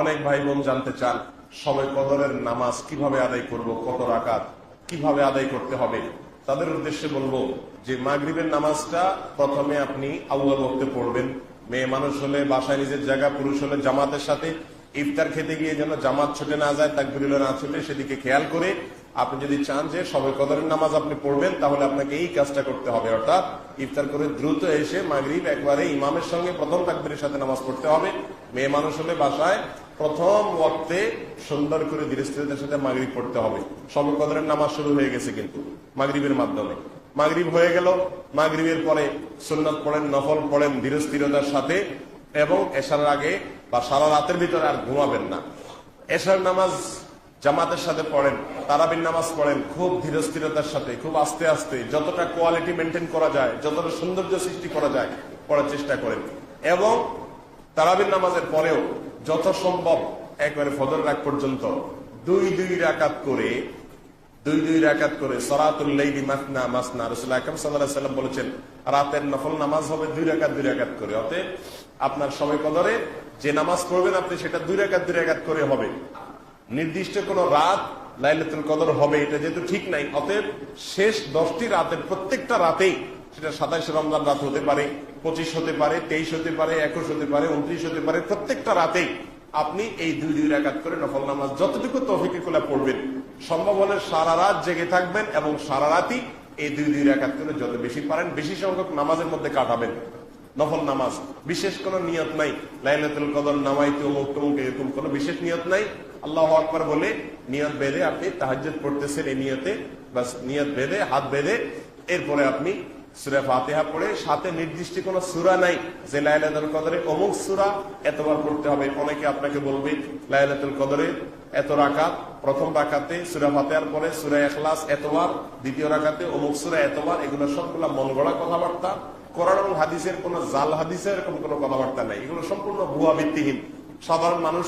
অনেক ভাই বোন জানতে চান, সবে কদরের নামাজ কীভাবে আদায় করব, কত রাকাত, কীভাবে আদায় করতে হবে? তাদের উদ্দেশ্যে বলব যে মাগরীবের নামাজটা প্রথমে আপনি আউ্বাল বক্তে পড়বেন। মেয়ে মানুষ হলে, বাসায় নিজের জায়গা, পুরুষ হলে জামাতের সাথে ইফতার খেতে গিয়ে যেন জামাত ছুটে না যায়, তাকবিরুল্লাহ না ছুটে, সেদিকে খেয়াল করে আপনি যদি চান যে সবে কদরের নামাজ আপনি পড়বেন, তাহলে আপনাকে এই কাজটা করতে হবে। অর্থাৎ ইফতার করে দ্রুত এসে মাগরিব একবারে ইমামের সঙ্গে প্রথম তাকবিরের সাথে নামাজ পড়তে হবে। মেয়ে মানুষ হলে বাসায় প্রথম ওয়াক্তে সুন্দর করে ধীরস্থিরতার সাথে মাগরিব পড়তে হবে। সবে কদরের নামাজ শুরু হয়ে গেছে কিন্তু মাগরিবের মাধ্যমে। মাগরিব হয়ে গেল, মাগরিবের পরে সুন্নত পড়েন, নফল পড়েন ধীরস্থিরতার সাথে এবং এশার আগে বা সারা রাতের ভিতরে আর ঘুমাবেন না। এশার নামাজ জামাতের সাথে পড়েন তারাবিন নামাজ পড়েন, খুব ধীরস্থিরতার সাথে, খুব আস্তে আস্তে যতটা কোয়ালিটি মেনটেন করা যায়, যতটা সৌন্দর্য সৃষ্টি করা যায়, পড়ার চেষ্টা করেন। এবং তারাবিন নামাজের পরেও যত সম্ভব একবারে ফজর রাগ পর্যন্ত দুই দুই রাকাত করে, দুই দুই রাকাত করে সরাতুল্লাইলি মাসনা মাসনা রসুল আকরম সাল্লাহ বলেছেন, রাতের নফল নামাজ হবে দুই রাকাত দুই রাকাত করে। অতএব আপনার সময় কদরে যে নামাজ পড়বেন আপনি সেটা দুই রাকাত দুই রাকাত করে হবে। নির্দিষ্ট কোন রাত লাইলাতুল কদর হবে, এটা যেহেতু ঠিক নাই, অতএব শেষ দশটি রাতের প্রত্যেকটা রাতেই সেটা সাতাইশ রমজান রাত হতে পারে, পঁচিশ হতে পারে, তেইশ হতে পারে, একুশ হতে পারে, উনত্রিশ হতে পারে, প্রত্যেকটা রাতেই আপনি এই দুই দুই রাকাত করে নফল নামাজ যতটুকু তফিকে কোলা পড়বেন। সম্ভব হলে সারা রাত জেগে থাকবেন এবং সারা রাতই এই দুই দুই রাকাত করে যত বেশি পারেন, বেশি সংখ্যক নামাজের মধ্যে কাটাবেন। নফল নামাজ। বিশেষ কোন নিয়ত নাই। লাইলাতুল কদর নামাইতে অমুক এরকম কোন বিশেষ নিয়ত নাই। আল্লাহ আকবর বলে, নিয়ত বেঁধে আপনি তাহাজ্জুদ পড়তেছেন এই নিয়তে। বাস, নিয়ত বেঁধে, হাত বেঁধে, এরপরে আপনি সুরা ফাতিহা পড়ে, সাথে নির্দিষ্ট সুরা নাই যে লাইলাতুল কদরে অমুক সুরা এতবার পড়তে হবে। অনেকে আপনাকে বলবে, লাইলাতুল কদরে এত রাকাত, প্রথম রাকাতে সুরা ফাতিহার পরে সুরা এখলাস এতবার, দ্বিতীয় রাকাতে অমুক সুরা এতবার, এগুলো সবগুলা মন গড়া কথাবার্তা। কোরআন এবং হাদিসের কোন জাল, হাদিসের এরকম কোন কথাবার্তা নাই। এগুলো সম্পূর্ণ ভুয়া ভিত্তিহীন সাধারণ মানুষ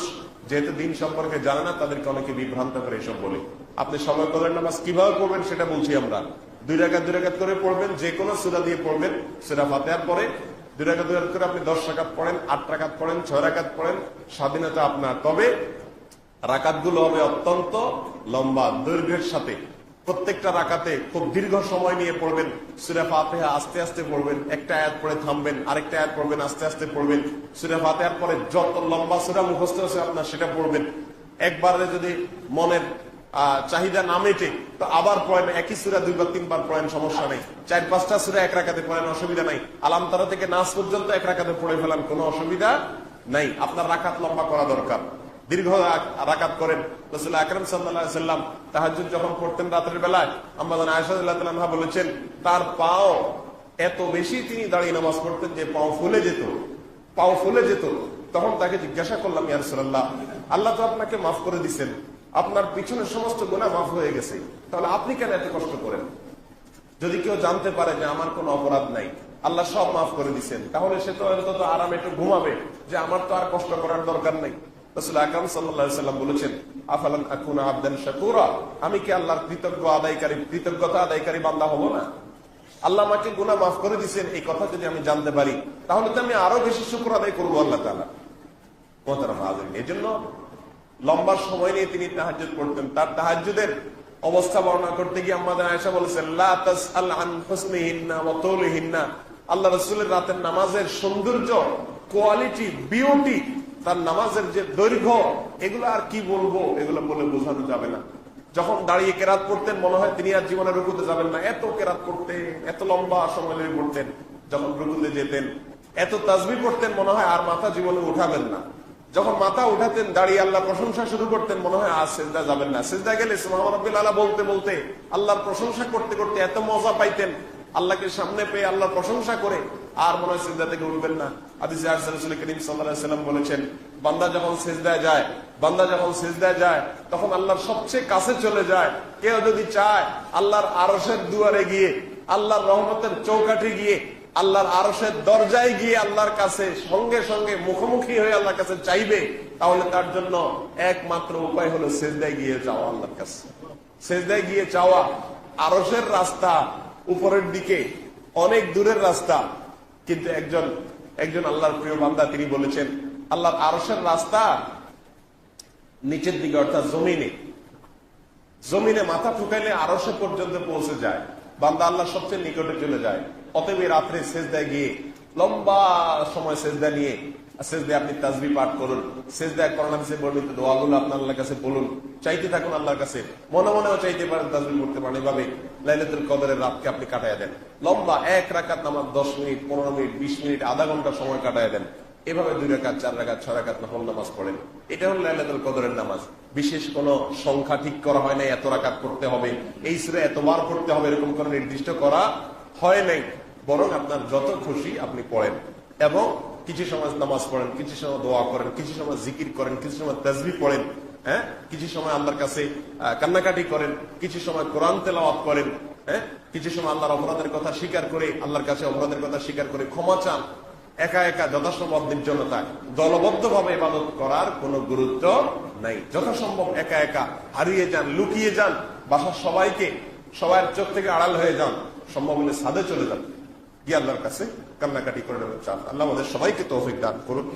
যেহেতু দিন সম্পর্কে জানে না, তাদেরকে অনেকে বিভ্রান্ত করে এসব বলে। আপনি সময় কদরের নামাজ কীভাবে পড়বেন সেটা বলছি আমরা। দুই রাকাত দুই রাকাত করে পড়বেন, যে কোনো সুরা দিয়ে পড়বেন। সুরা ফাতেহার পরে দুই রাকাত দুই রাকাত করে আপনি দশ রাকাত পড়েন, আট রাকাত পড়েন, ছয় রাকাত পড়েন, স্বাধীনতা আপনার। তবে রাকাতগুলো হবে অত্যন্ত লম্বা, দৈর্ঘ্যের সাথে। প্রত্যেকটা রাকাতে খুব দীর্ঘ সময় নিয়ে পড়বেন। সুরা ফাতেহা আস্তে আস্তে পড়বেন, একটা আয়াত পড়ে থামবেন, আরেকটা আয়াত পড়বেন, আস্তে আস্তে পড়বেন। সুরা ফাতেহার পরে যত লম্বা সুরা মুখস্থ আছে আপনার সেটা পড়বেন। একবারে যদি মনের চাহিদা না মেটে, তো আবার পড়েন, একই সুরা দুইবার, তিনবার পড়েন, সমস্যা নেই। চার, পাঁচটা সুরা এক রাখাতে পড়েন, অসুবিধা নাই। আলামতারা থেকে নাচ পর্যন্ত এক রাখাতে পড়ে ফেলান, কোনো অসুবিধা নাই। আপনার রাখাত লম্বা করা দরকার। দীর্ঘ রাকাত করেন। রসুল আকরম সাল্লাম তাহাজুদ যখন পড়তেন রাতের বেলায় আমাদের আয়সাদুল্লাহ বলেছেন, তার পাও এত বেশি তিনি দাঁড়িয়ে নামাজ পড়তেন যে পাও ফুলে যেত, পাও ফুলে যেত। তখন তাকে জিজ্ঞাসা করলাম ইয়ারসুল্লাহ আল্লাহ তো আপনাকে মাফ করে দিচ্ছেন আপনার পিছনের সমস্ত গুণা মাফ হয়ে গেছে। তাহলে আপনি কেন এত কষ্ট করেন? যদি কেউ জানতে পারে যে আমার কোনো অপরাধ নাই, আল্লাহ সব মাফ করে দিচ্ছেন তাহলে সে তো অন্তত আরামে একটু ঘুমাবে, যে আমার তো আর কষ্ট করার দরকার নেই। আল্লাহ মাফ করে এই কথা যদি আমি জানতে পারি, তাহলে আমি আরও বেশি আদায় করব আল্লাহ লম্বা সময় নিয়ে তিনি তাহাজুদ করতেন তার তাহাজুদের অবস্থা বর্ণনা করতে গিয়ে আমাদের আয়সা বলেছেন আল্লাহ রাসূলের রাতের নামাজের সৌন্দর্য, কোয়ালিটি, বিউটি তার নামাজের যে দৈর্ঘ্য, এগুলো আর কি বলব, এগুলো বলে বোঝানো যাবে না। যখন দাঁড়িয়ে কেরাত পড়তেন, মনে হয় তিনি আর জীবনে রুকুতে যাবেন না। এত কেরাত পড়তেন, এত লম্বা সময় লেগে পড়তেন যখন রুকুতে যেতেন। এত তাজবি পড়তেন, মনে হয় আর মাথা জীবনে উঠাবেন না। যখন মাথা উঠাতেন, দাঁড়িয়ে আল্লাহ প্রশংসা শুরু করতেন, মনে হয় আর সেজদা যাবেন না। সেজদা গেলে সুমাহরবিল আল্লাহ বলতে বলতে আল্লাহর প্রশংসা করতে করতে এত মজা পাইতেন। আল্লাহকে সামনে পেয়ে আল্লাহর প্রশংসা করে আর মনে হয় সেজদা থেকে উঠবেন না। সাল্লাহ সাল্লাম বলেছেন, বান্দা যখন সেজদায় যায়, বান্দা যখন সেজদায় যায়, তখন আল্লাহর সবচেয়ে কাছে চলে যায়। কেউ যদি চায় আল্লাহর আরসের দুয়ারে গিয়ে, আল্লাহর রহমতের চৌকাঠে গিয়ে, আল্লাহর আরসের দরজায় গিয়ে আল্লাহর কাছে সঙ্গে সঙ্গে মুখোমুখি হয়ে আল্লাহর কাছে চাইবে, তাহলে তার জন্য একমাত্র উপায় হলো সেজদায় গিয়ে যাওয়া আল্লাহর কাছে। সেজদায় গিয়ে চাওয়া আরসের রাস্তা উপরের দিকে, অনেক দূরের রাস্তা, কিন্তু একজন একজন আল্লাহর প্রিয় বান্দা, তিনি বলেছেন, আল্লাহর আরসের রাস্তা নিচের দিকে, অর্থাৎ জমিনে। জমিনে মাথা ফুকাইলে আরসে পর্যন্ত পৌঁছে যায়। বান্দা আল্লাহ সবচেয়ে নিকটে চলে যায়। অতএব রাত্রে শেষদায় গিয়ে, লম্বা সময় শেষদা নিয়ে শেষদায় আপনি তাজবি পাঠ করুন শেষদায় করোনা দিছে বর্ণিত দোয়াগুলো আপনার আল্লাহর কাছে বলুন, চাইতে থাকুন আল্লাহর কাছে। মনে মনেও চাইতে পারেন তাজবি করতে পারেন। এভাবে লাইলাতুল কদরের রাতকে আপনি কাটায় দেন। লম্বা এক রাকাত নামাজ, দশ মিনিট, পনেরো মিনিট, বিশ মিনিট, আধা ঘণ্টা সময় কাটায় দেন। এভাবে দুই রাকাত, চার রাকাত, ছয় রাকাত নফল নামাজ পড়েন। এটা হলো লাইলাতুল কদরের নামাজ। বিশেষ কোন সংখ্যা ঠিক করা হয় নাই, এত রাকাত করতে হবে, এই সুরে এতবার পড়তে হবে, এরকম কোন নির্দিষ্ট করা হয় নাই। বরং আপনার যত খুশি আপনি পড়েন। এবং কিছু সময় নামাজ পড়েন, কিছু সময় দোয়া করেন, কিছু সময় জিকির করেন, কিছু সময় তাজবি পড়েন হ্যাঁ? কিছু সময় আল্লাহর কাছে কান্নাকাটি করেন, কিছু সময় কোরআন তেলাওয়াত করেন হ্যাঁ? কিছু সময় আল্লাহর অপরাধের কথা স্বীকার করে, আল্লাহর কাছে অপরাধের কথা স্বীকার করে ক্ষমা চান। একা একা যথাসম্ভব নির্জনতায় দলবদ্ধ ভাবে ইবাদত করার কোনো গুরুত্ব নাই। যথাসম্ভব একা একা হারিয়ে যান, লুকিয়ে যান, বাসার সবাইকে সবার চোখ থেকে আড়াল হয়ে যান, সম্ভব হলে সাদে চলে যান। গিয়ে আল্লাহর কাছে কান্নাকাটি করে নেবেন চান আল্লাহ আমাদের সবাইকে তৌফিক দান করুন।